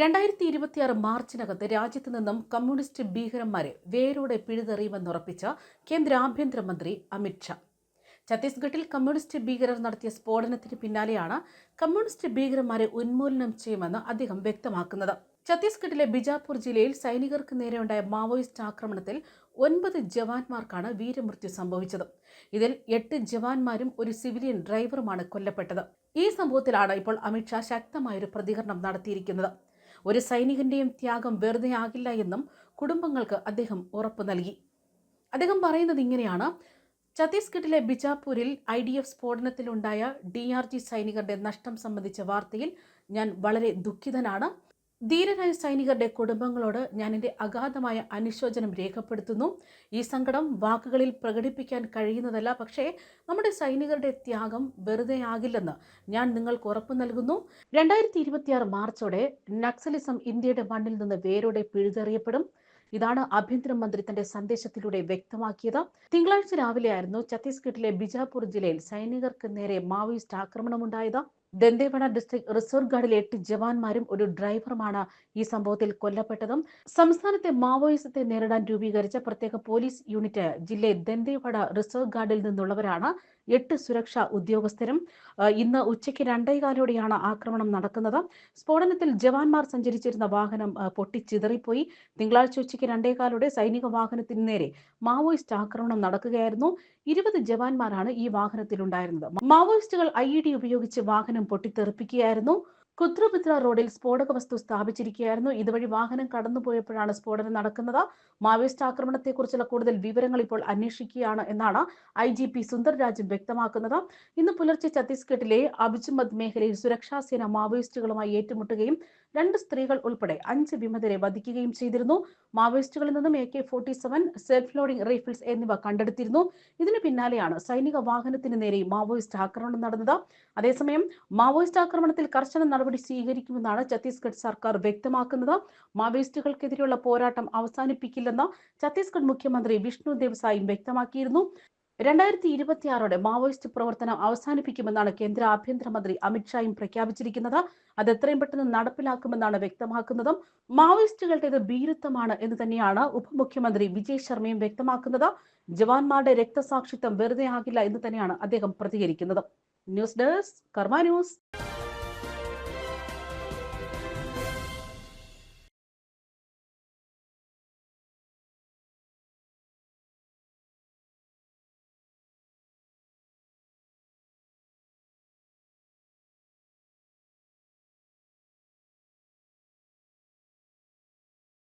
രണ്ടായിരത്തി ഇരുപത്തിയാറ് മാർച്ചിനകത്ത് രാജ്യത്ത് നിന്നും കമ്മ്യൂണിസ്റ്റ് ഭീകരന്മാരെ വേരോടെ പിഴുതെറിയുമെന്നുറപ്പിച്ച കേന്ദ്ര ആഭ്യന്തരമന്ത്രി അമിത്ഷാ ഛത്തീസ്ഗഡിൽ കമ്മ്യൂണിസ്റ്റ് ഭീകരർ നടത്തിയ സ്ഫോടനത്തിന് പിന്നാലെയാണ് കമ്മ്യൂണിസ്റ്റ് ഭീകരന്മാരെ ഉന്മൂലനം ചെയ്യുമെന്ന് അദ്ദേഹം വ്യക്തമാക്കുന്നത്. ഛത്തീസ്ഗഡിലെ ബിജാപൂർ ജില്ലയിൽ സൈനികർക്ക് നേരെയുണ്ടായ മാവോയിസ്റ്റ് ആക്രമണത്തിൽ ഒൻപത് ജവാന്മാർക്കാണ് വീരമൃത്യു സംഭവിച്ചത്. ഇതിൽ എട്ട് ജവാന്മാരും ഒരു സിവിലിയൻ ഡ്രൈവറുമാണ് കൊല്ലപ്പെട്ടത്. ഈ സംഭവത്തിലാണ് ഇപ്പോൾ അമിത്ഷാ ശക്തമായൊരു പ്രതികരണം നടത്തിയിരിക്കുന്നത്. ഒരു സൈനികന്റെയും ത്യാഗം വെറുതെ ആകില്ല എന്നും കുടുംബങ്ങൾക്ക് അദ്ദേഹം ഉറപ്പ് നൽകി. അദ്ദേഹം പറയുന്നത് ഇങ്ങനെയാണ്. ഛത്തീസ്ഗഡിലെ ബിജാപൂരിൽ ഐ ഡി എഫ് സ്ഫോടനത്തിലുണ്ടായ ഡി ആർ ജി സൈനികരുടെ നഷ്ടം സംബന്ധിച്ച വാർത്തയിൽ ഞാൻ വളരെ ദുഃഖിതനാണ്. ധീരരായ സൈനികരുടെ കുടുംബങ്ങളോട് ഞാൻ എന്റെ അഗാധമായ അനുശോചനം രേഖപ്പെടുത്തുന്നു. ഈ സങ്കടം വാക്കുകളിൽ പ്രകടിപ്പിക്കാൻ കഴിയുന്നതല്ല. പക്ഷേ നമ്മുടെ സൈനികരുടെ ത്യാഗം വെറുതെയാകില്ലെന്ന് ഞാൻ നിങ്ങൾക്ക് ഉറപ്പ് നൽകുന്നു. രണ്ടായിരത്തി ഇരുപത്തിയാറ് മാർച്ചോടെ നക്സലിസം ഇന്ത്യയുടെ മണ്ണിൽ നിന്ന് വേരോടെ പിഴുതെറിയപ്പെടും. ഇതാണ് ആഭ്യന്തരമന്ത്രി തന്റെ സന്ദേശത്തിലൂടെ വ്യക്തമാക്കിയത്. തിങ്കളാഴ്ച രാവിലെയായിരുന്നു ഛത്തീസ്ഗഡിലെ ബിജാപൂർ ജില്ലയിൽ സൈനികർക്ക് നേരെ മാവോയിസ്റ്റ് ആക്രമണമുണ്ടായത്. ദന്തേവാഡ ഡിസ്ട്രിക്ട് റിസർവ് ഗാർഡിലെ എട്ട് ജവാന്മാരും ഒരു ഡ്രൈവറുമാണ് ഈ സംഭവത്തിൽ കൊല്ലപ്പെട്ടതും സംസ്ഥാനത്തെ മാവോയിസത്തെ നേരിടാൻ രൂപീകരിച്ച പ്രത്യേക പോലീസ് യൂണിറ്റ് ജില്ലയിൽ ദന്തേവാഡ റിസർവ് ഗാർഡിൽ നിന്നുള്ളവരാണ് എട്ട് സുരക്ഷാ ഉദ്യോഗസ്ഥരും. ഇന്ന് ഉച്ചയ്ക്ക് രണ്ടേകാലോടെയാണ് ആക്രമണം നടക്കുന്നത്. സ്ഫോടനത്തിൽ ജവാന്മാർ സഞ്ചരിച്ചിരുന്ന വാഹനം പൊട്ടിച്ചിതറിപ്പോയി. തിങ്കളാഴ്ച ഉച്ചയ്ക്ക് രണ്ടേകാലോടെ സൈനിക വാഹനത്തിന് നേരെ മാവോയിസ്റ്റ് ആക്രമണം നടക്കുകയായിരുന്നു. ഇരുപത് ജവാന്മാരാണ് ഈ വാഹനത്തിലുണ്ടായിരുന്നത്. മാവോയിസ്റ്റുകൾ ഐ ഇ ഡി ഉപയോഗിച്ച് വാഹനം പൊട്ടിത്തെറിപ്പിക്കുകയായിരുന്നു. കുദ്രബിദ്ര റോഡിൽ സ്ഫോടക വസ്തു സ്ഥാപിച്ചിരിക്കുകയായിരുന്നു. ഇതുവഴി വാഹനം കടന്നുപോയപ്പോഴാണ് സ്ഫോടനം നടക്കുന്നത്. മാവോയിസ്റ്റ് ആക്രമണത്തെക്കുറിച്ചുള്ള കൂടുതൽ വിവരങ്ങൾ ഇപ്പോൾ അന്വേഷിക്കുകയാണ് എന്നാണ് I G P Sundar Rajan വ്യക്തമാക്കുന്നത്. ഇന്ന് പുലർച്ചെ ഛത്തീസ്ഗഡിലെ അബിജുമദ് മേഖലയിൽ സുരക്ഷാസേന മാവോയിസ്റ്റുകളുമായി ഏറ്റുമുട്ടുകയും രണ്ട് സ്ത്രീകൾ ഉൾപ്പെടെ അഞ്ച് വിമതരെ വധിക്കുകയും ചെയ്തിരുന്നു. മാവോയിസ്റ്റുകളിൽ നിന്നും A K forty seven self loading rifles എന്നിവ കണ്ടെടുത്തിരുന്നു. ഇതിനു പിന്നാലെയാണ് സൈനിക വാഹനത്തിന് നേരെ മാവോയിസ്റ്റ് ആക്രമണം നടന്നത്. അതേസമയം മാവോയിസ്റ്റ് ആക്രമണത്തിൽ കർശന നടപടി സ്വീകരിക്കുമെന്നാണ് ഛത്തീസ്ഗഡ് സർക്കാർ വ്യക്തമാക്കുന്നത്. മാവോയിസ്റ്റുകൾക്കെതിരെയുള്ള പോരാട്ടം അവസാനിപ്പിക്കില്ലെന്ന് ഛത്തീസ്ഗഡ് മുഖ്യമന്ത്രി വിഷ്ണു ദേവസായും വ്യക്തമാക്കിയിരുന്നു. രണ്ടായിരത്തി ഇരുപത്തിയാറോടെ മാവോയിസ്റ്റ് പ്രവർത്തനം അവസാനിപ്പിക്കുമെന്നാണ് കേന്ദ്ര ആഭ്യന്തരമന്ത്രി അമിത്ഷായും പ്രഖ്യാപിച്ചിരിക്കുന്നത്. അത് എത്രയും പെട്ടെന്ന് നടപ്പിലാക്കുമെന്നാണ് വ്യക്തമാക്കുന്നതും. മാവോയിസ്റ്റുകളുടേത് ഭീരുത്വമാണ് എന്ന് തന്നെയാണ് ഉപമുഖ്യമന്ത്രി വിജയ് ശർമ്മയും വ്യക്തമാക്കുന്നത്. ജവാന്മാരുടെ രക്തസാക്ഷിത്വം വെറുതെ ആകില്ല എന്ന് തന്നെയാണ് അദ്ദേഹം പ്രതികരിക്കുന്നത്. News desk Karma news.